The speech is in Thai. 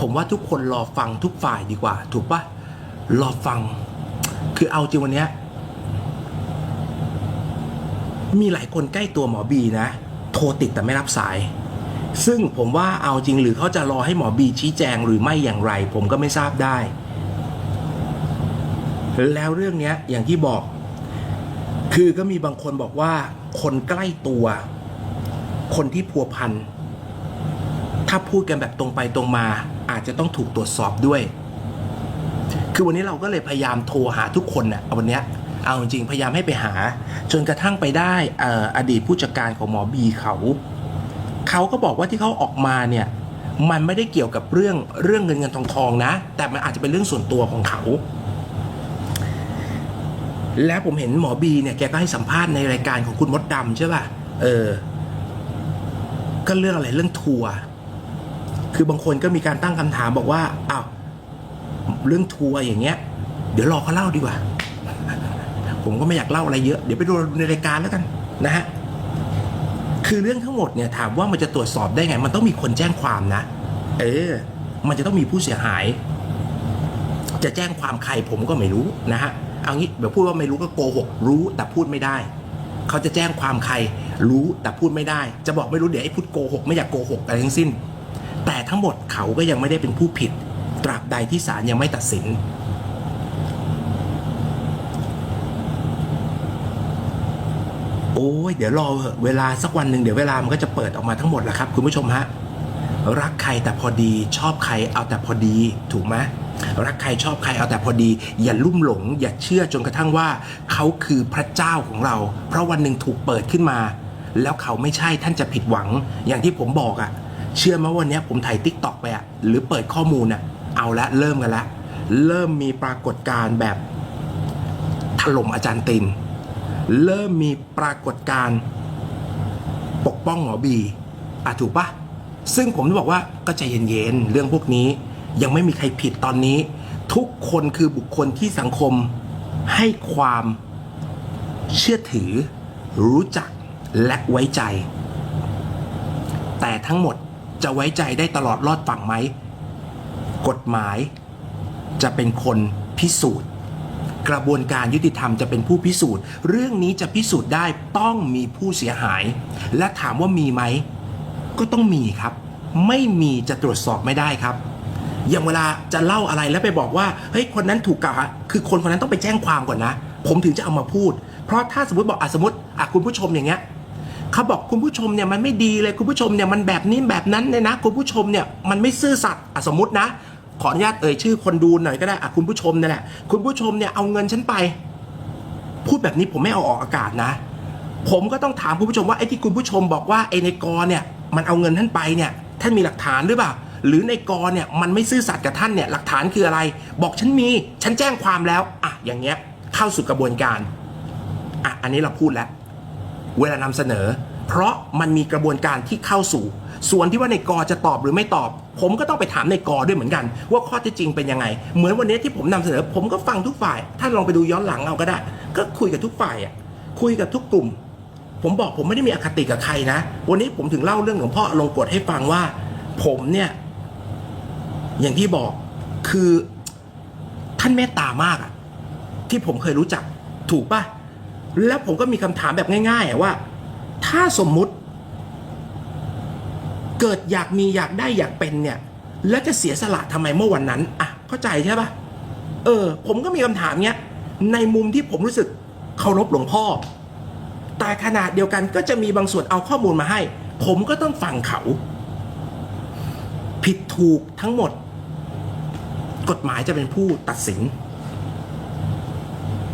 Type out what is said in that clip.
ผมว่าทุกคนรอฟังทุกฝ่ายดีกว่า ถูกปะรอฟัง คือเอาจริงวันเนี้ยมีหลายคนใกล้ตัวหมอบีนะ โทรติดแต่ไม่รับสาย ซึ่งผมว่าเอาจริงหรือเขาจะรอให้หมอบีชี้แจงหรือไม่อย่างไร ผมก็ไม่ทราบได้ แล้วเรื่องนี้อย่างที่บอก คือก็มีบางคนบอกว่า คนใกล้ตัว คนที่พัวพันถ้าพูดกันแบบตรงไปตรงมา อาจจะต้องถูกตรวจสอบด้วย คือวันนี้เราก็เลยพยายามโทรหาทุกคนน่ะวันเนี้ยเอาจริงพยายามให้ไปหา จนกระทั่งไปได้อออดีตผู้จัดการของหมอบีเขา เขาก็บอกว่าที่เขาออกมาเนี่ยมันไม่ได้เกี่ยวกับเรื่องเรื่องเงินเงินทองทองนะ แต่มันอาจจะเป็นเรื่องส่วนตัวของเขา แล้วผมเห็นหมอบีเนี่ยแกก็ให้สัมภาษณ์ในรายการของคุณมดดำใช่ป่ะเออก็เรื่องอะไรเรื่องทัวร์ คือบางคนก็มีการตั้งคำถามบอกว่าอ้าวเรื่องทัวร์อย่างเงี้ย เดี๋ยวรอเขาเล่าดีกว่า ผมก็ไม่อยากเล่าอะไรเยอะเดี๋ยวไปดูในรายการแล้วกันนะฮะคือเรื่องทั้งหมดเนี่ยถามว่ามันจะตรวจสอบได้ไง มันต้องมีคนแจ้งความนะ เออ มันจะต้องมีผู้เสียหาย จะแจ้งความใครผมก็ไม่รู้นะฮะเอางี้เดี๋ยวพูดว่าไม่รู้ก็โกหกรู้แต่พูดไม่ได้ เขาจะแจ้งความใคร รู้แต่พูดไม่ได้ จะบอกไม่รู้เดี๋ยวไอ้พูดโกหกไม่อยากโกหกอะไรทั้งสิ้น แต่ทั้งหมดเขาก็ยังไม่ได้เป็นผู้ผิด ตราบใดที่ศาลยังไม่ตัดสิน โอ้ยเดี๋ยวรอเถอะเวลาสักวันหนึ่งเดี๋ยวเวลามันก็จะเปิดออกมาทั้งหมดแหละครับ คุณผู้ชมฮะรักใครแต่พอดีชอบใครเอาแต่พอดีถูกไหมรักใครชอบใครเอาแต่พอดี อย่าลุ่มหลง อย่าเชื่อจนกระทั่งว่า เขาคือพระเจ้าของเรา เพราะวันหนึ่งถูกเปิดขึ้นมา แล้วเขาไม่ใช่ท่านจะผิดหวังอย่างที่ผมบอกอะ่ะ เชื่อไหมวันนี้ผมถ่ายติ๊กตอกไปอะหรือเปิดข้อมูลอะ่ะเอาละเริ่มกันละ เริ่มมีปรากฏการณ์แบบถล่มอาจารย์ติน เริ่มมีปรากฏการณ์ปกป้องหมอบีอะถูกปะซึ่งผมจะบอกว่าก็ใจเย็นๆเรื่องพวกนี้ ยังไม่มีใครผิดตอนนี้ ทุกคนคือบุคคลที่สังคมให้ความเชื่อถือ รู้จักและไว้ใจ แต่ทั้งหมด จะไว้ใจได้ตลอดรอดฝั่งไหม กฎหมายจะเป็นคนพิสูจน์ กระบวนการยุติธรรมจะเป็นผู้พิสูจน์ เรื่องนี้จะพิสูจน์ได้ต้องมีผู้เสียหาย และถามว่ามีไหม ก็ต้องมีครับ ไม่มีจะตรวจสอบไม่ได้ครับ อย่างเวลาจะเล่าอะไรแล้วไปบอกว่าเฮ้ยคนนั้นถูกกล่าวหาคือคนคนนั้นต้องไปแจ้งความก่อนนะ ผมถึงจะเอามาพูด เพราะถ้าสมมติบอกอะสมมติอะคุณผู้ชมอย่างเงี้ย เขาบอกคุณผู้ชมเนี่ยมันไม่ดีเลยคุณผู้ชมเนี่ยมันแบบนี้แบบนั้นเลยนะคุณผู้ชมเนี่ยมันไม่ซื่อสัตย์อะสมมตินะ ขออนุญาตเอ่ยชื่อคนดูหน่อยก็ได้อะคุณผู้ชมนี่แหละคุณผู้ชมเนี่ยเอาเงินฉันไป พูดแบบนี้ผมไม่เอาออกอากาศนะ ผมก็ต้องถามคุณผู้ชมว่าไอ้ที่คุณผู้ชมบอกว่าไอ้ในกอเนี่ยมันเอาเงินท่านไปเนี่ยท่านมีหลักฐานหรือเปล่าหรือในกอเนี่ยมันไม่ซื่อสัตย์กับท่านเนี่ยหลักฐานคืออะไร บอกฉันมีฉันแจ้งความแล้วอะอย่างเงี้ยเข้าสู่กระบวนการอะอันนี้เราพูดแล้ว เวลานำเสนอ เพราะมันมีกระบวนการที่เข้าสู่ ส่วนที่ว่าในกอจะตอบหรือไม่ตอบ ผมก็ต้องไปถามในกอด้วยเหมือนกัน ว่าข้อเท็จจริงเป็นยังไง เหมือนวันนี้ที่ผมนำเสนอ ผมก็ฟังทุกฝ่ายท่านลองไปดูย้อนหลังเอาก็ได้ ก็คุยกับทุกฝ่ายอะคุยกับทุกกลุ่ม ผมบอกผมไม่ได้มีอคติกับใครนะ วันนี้ผมถึงเล่าเรื่องหลวงพ่อลงกฎให้ฟังว่า ผมเนี่ยอย่างที่บอกคือท่านเมตตามากอะที่ผมเคยรู้จักถูกปะ แล้วผมก็มีคำถามแบบง่ายๆว่า ถ้าสมมุติ เกิดอยากมีอยากได้อยากเป็นเนี่ย แล้วจะเสียสละทำไมเมื่อวันนั้นอะเข้าใจใช่ปะเออ ผมก็มีคำถามเนี้ยในมุมที่ผมรู้สึกเคารพหลวงพ่อ แต่ขนาดเดียวกันก็จะมีบางส่วนเอาข้อมูลมาให้ ผมก็ต้องฟังเขา ผิดถูกทั้งหมด กฎหมายจะเป็นผู้ตัดสิน